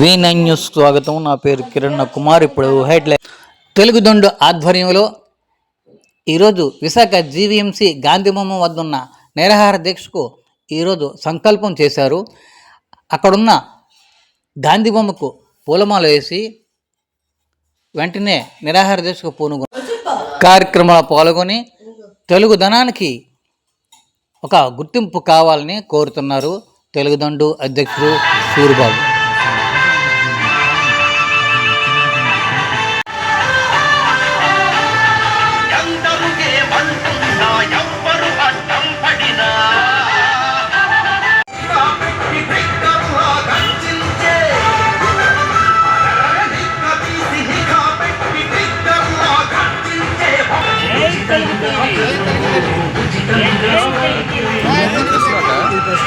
V nine news స్వాగతం. నా పేరు కిరణ్ కుమార్. ఇప్పుడు హెడ్లైన్. తెలుగుదండు ఆధ్వర్యంలో ఈరోజు విశాఖ జీవీఎంసీ గాంధీబొమ్మ వద్ద ఉన్న నిరాహార దీక్షకు ఈరోజు సంకల్పం చేశారు. అక్కడున్న గాంధీబొమ్మకు పూలమాల వేసి వెంటనే నిరాహార దీక్షకు పూనుగు కార్యక్రమంలో పాల్గొని తెలుగు ధనానికి ఒక గుర్తింపు కావాలని కోరుతున్నారు తెలుగుదండు అధ్యక్షుడు సూరిబాబు.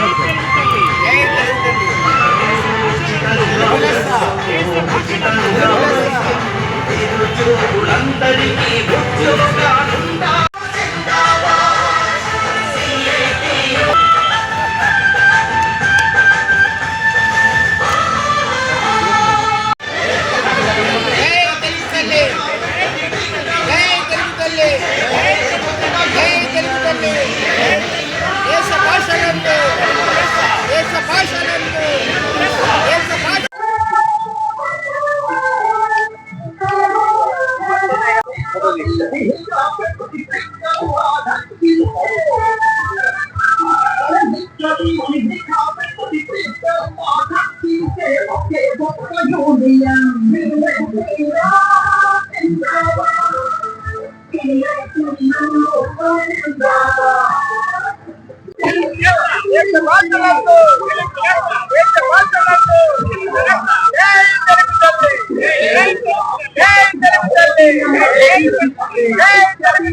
అందరికీ దేశ భాషలందు దేశ భాషలందు జై తెలుగు తల్లి జై తెలుగు తల్లి జై తెలుగు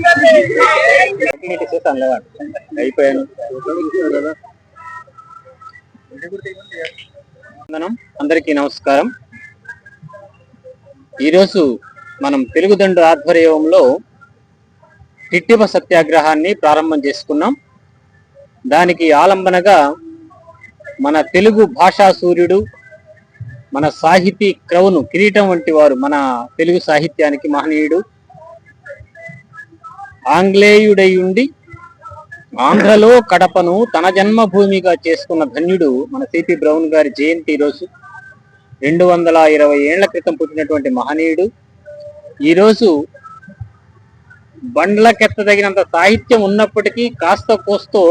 తల్లి అయిపోయాను వందనం. అందరికీ నమస్కారం. ఈరోజు మనం తెలుగుదండు ఆధ్వర్యంలో టిట్టిబ సత్యాగ్రహాన్ని ప్రారంభం చేసుకున్నాం. దానికి ఆలంబనగా మన తెలుగు భాషా సూర్యుడు మన సాహితీ క్రౌను కిరీటం వంటి వారు మన తెలుగు సాహిత్యానికి మహనీయుడు. ఆంగ్లేయుడై ఉండి ఆంధ్రలో కడపను తన జన్మభూమిగా చేసుకున్న ధన్యుడు మన సిపి బ్రౌన్ గారి జయంతి రోజు. రెండు వందల ఇరవై ఏళ్ళ క్రితం పుట్టినటువంటి మహనీయుడు. ఈరోజు బండ్లకెత్తదగినంత సాహిత్యం ఉన్నప్పటికీ కాస్త కోస్తో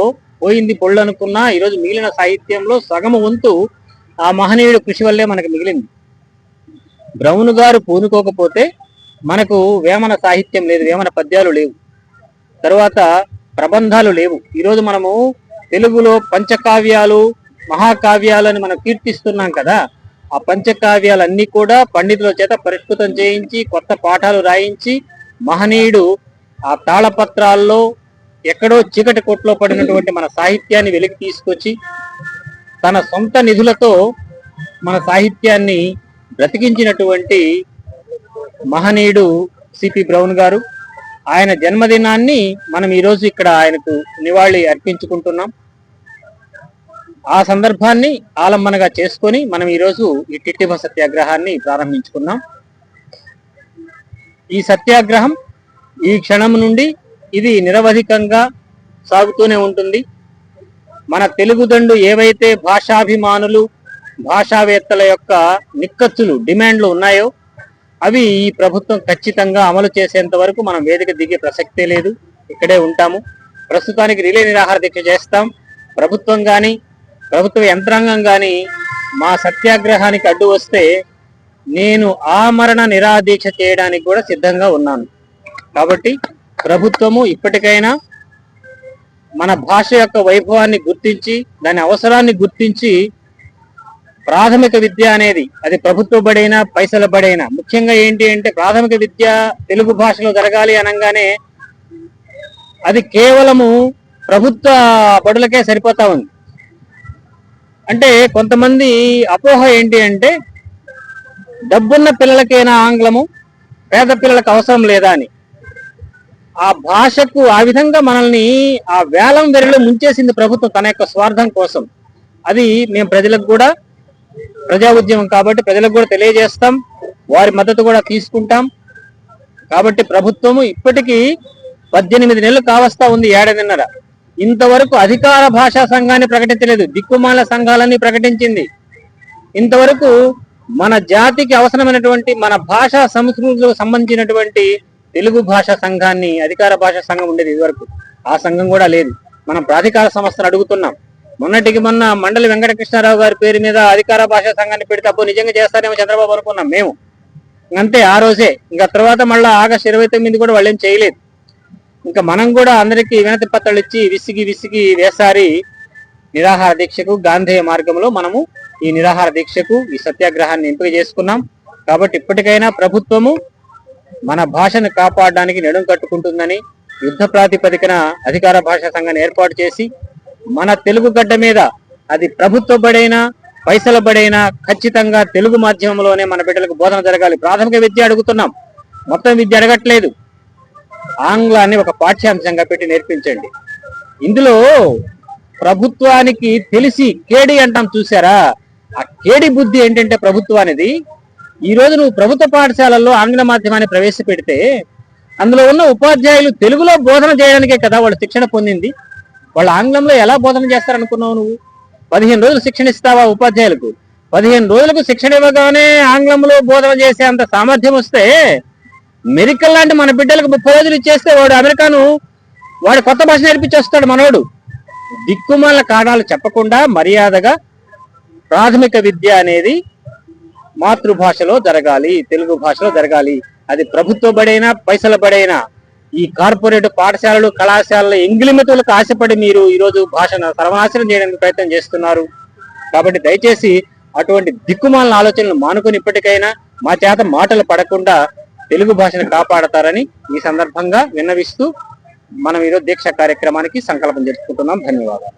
పోయింది పొళ్ళు అనుకున్నా ఈరోజు మిగిలిన సాహిత్యంలో సగము వంతు ఆ మహనీయుడు కృషి వల్లే మనకు మిగిలింది. బ్రౌన్ గారు పూనుకోకపోతే మనకు వేమన సాహిత్యం లేదు వేమన పద్యాలు లేవు. తర్వాత ప్రబంధాలు లేవు. ఈరోజు మనము తెలుగులో పంచకావ్యాలు మహాకావ్యాలని మనం కీర్తిస్తున్నాం కదా ఆ పంచకావ్యాలన్నీ కూడా పండితుల చేత పరిష్కృతం చేయించి కొత్త పాఠాలు రాయించి మహనీయుడు ఆ తాళపత్రాల్లో ఎక్కడో చీకటి కొట్లో పడినటువంటి మన సాహిత్యాన్ని వెలికి తీసుకొచ్చి తన సొంత నిధులతో మన సాహిత్యాన్ని బ్రతికించినటువంటి మహనీయుడు సిపి బ్రౌన్ గారు. ఆయన జన్మదినాన్ని మనం ఈరోజు ఇక్కడ ఆయనకు నివాళి అర్పించుకుంటున్నాం. ఆ సందర్భాన్ని ఆలంబనగా చేసుకొని మనం ఈరోజు ఈ టిట్టిబ సత్యాగ్రహాన్ని ప్రారంభించుకున్నాం. ఈ సత్యాగ్రహం ఈ క్షణం నుండి ఇది నిరవధికంగా సాగుతూనే ఉంటుంది. మన తెలుగుదండు ఏవైతే భాషాభిమానులు భాషావేత్తల యొక్క నిక్కచ్చులు డిమాండ్లు ఉన్నాయో అవి ఈ ప్రభుత్వం ఖచ్చితంగా అమలు చేసేంత వరకు మనం వేదిక దిగే ప్రసక్తే లేదు. ఇక్కడే ఉంటాము. ప్రస్తుతానికి రిలే నిరాహార దీక్ష చేస్తాం. ప్రభుత్వం కానీ ప్రభుత్వ యంత్రాంగం కానీ మా సత్యాగ్రహానికి అడ్డు వస్తే నేను ఆమరణ నిరాదీక్ష చేయడానికి కూడా సిద్ధంగా ఉన్నాను. కాబట్టి ప్రభుత్వము ఇప్పటికైనా మన భాష యొక్క వైభవాన్ని గుర్తించి దాని అవసరాన్ని గుర్తించి ప్రాథమిక విద్య అనేది అది ప్రభుత్వ బడైనా పైసల బడైనా ముఖ్యంగా ఏంటి అంటే ప్రాథమిక విద్య తెలుగు భాషలో జరగాలి అనగానే అది కేవలము ప్రభుత్వ బడులకే సరిపోతా ఉంది. అంటే కొంతమంది అపోహ ఏంటి అంటే డబ్బున్న పిల్లలకైనా ఆంగ్లము? పేద పిల్లలకు అవసరం లేదా అని. ఆ భాషకు ఆ విధంగా మనల్ని ఆ వేలం వెరలో ముంచేసింది ప్రభుత్వం తన యొక్క స్వార్థం కోసం. అది మేము ప్రజలకు కూడా ప్రజా ఉద్యమం కాబట్టి ప్రజలకు కూడా తెలియజేస్తాం. వారి మద్దతు కూడా తీసుకుంటాం. కాబట్టి ప్రభుత్వము ఇప్పటికీ పద్దెనిమిది నెలలు కావస్తా ఉంది ఏడాదిన్నర. ఇంతవరకు అధికార భాషా సంఘాన్ని ప్రకటించలేదు. దిక్కుమాల సంఘాలని ప్రకటించింది. ఇంతవరకు మన జాతికి అవసరమైనటువంటి మన భాషా సంస్కృతులకు సంబంధించినటువంటి తెలుగు భాషా సంఘాన్ని అధికార భాషా సంఘం ఉండేది ఇదివరకు. ఆ సంఘం కూడా లేదు. మనం ప్రాధికార సంస్థను అడుగుతున్నాం. మొన్నటికి మొన్న మండలి వెంకటకృష్ణారావు గారి పేరు మీద అధికార భాషా సంఘాన్ని పెడితే అబ్బో నిజంగా చేస్తారేమో చంద్రబాబు అనుకున్నాం మేము. అంతే ఆ రోజే. ఇంకా తర్వాత మళ్ళీ ఆగస్టు ఇరవై తొమ్మిది కూడా వాళ్ళేం చేయలేదు. ఇంకా మనం కూడా అందరికీ వినతి పత్రాలు ఇచ్చి విసిగి విసిగి వేసారి నిరాహార దీక్షకు గాంధేయ మార్గంలో మనము ఈ నిరాహార దీక్షకు ఈ సత్యాగ్రహాన్ని ఎంపిక చేసుకున్నాం. కాబట్టి ఇప్పటికైనా ప్రభుత్వము మన భాషను కాపాడడానికి నడుం కట్టుకుంటుందని యుద్ధ ప్రాతిపదికన అధికార భాషా సంఘాన్ని ఏర్పాటు చేసి మన తెలుగు గడ్డ మీద అది ప్రభుత్వ బడైనా పైసల బడైనా ఖచ్చితంగా తెలుగు మాధ్యమంలోనే మన బిడ్డలకు బోధన జరగాలి. ప్రాథమిక విద్య అడుగుతున్నాం. మొత్తం విద్య అడగట్లేదు. ఆంగ్లాన్ని ఒక పాఠ్యాంశంగా పెట్టి నేర్పించండి. ఇందులో ప్రభుత్వానికి తెలిసి కేడి అంటాం చూసారా ఆ కేడి బుద్ధి ఏంటంటే ప్రభుత్వానిది. ఈ రోజు నువ్వు ప్రభుత్వ పాఠశాలల్లో ఆంగ్ల మాధ్యమాన్ని ప్రవేశపెడితే అందులో ఉన్న ఉపాధ్యాయులు తెలుగులో బోధన చేయడానికే కదా వాళ్ళు శిక్షణ పొందింది. వాళ్ళు ఆంగ్లంలో ఎలా బోధన చేస్తారనుకున్నావు నువ్వు? పదిహేను రోజులు శిక్షణ ఇస్తావా ఉపాధ్యాయులకు? పదిహేను రోజులకు శిక్షణ ఇవ్వగానే ఆంగ్లంలో బోధన చేసే అంత సామర్థ్యం వస్తే మెరికల్ లాంటి మన బిడ్డలకు ముప్పై రోజులు ఇచ్చేస్తే వాడు అమెరికాను వాడు కొత్త భాష నేర్పించేస్తాడు మనోడు. దిక్కుమాల కారణాలు చెప్పకుండా మర్యాదగా ప్రాథమిక విద్య అనేది మాతృభాషలో జరగాలి తెలుగు భాషలో జరగాలి. అది ప్రభుత్వ బడైనా పైసల బడైనా? ఈ కార్పొరేట్ పాఠశాలలు కళాశాలల ఎంగిలిమెతులకు ఆశపడి మీరు ఈరోజు భాషను సర్వనాశనం చేయడానికి ప్రయత్నం చేస్తున్నారు. కాబట్టి దయచేసి అటువంటి దిక్కుమాలిన ఆలోచనలు మానుకొని ఇప్పటికైనా మా చేత మాటలు పడకుండా తెలుగు భాషను కాపాడతారని ఈ సందర్భంగా విన్నవిస్తూ మనం ఈరోజు దీక్ష కార్యక్రమానికి సంకల్పం జరుపుకుంటున్నాం ధన్యవాదాలు.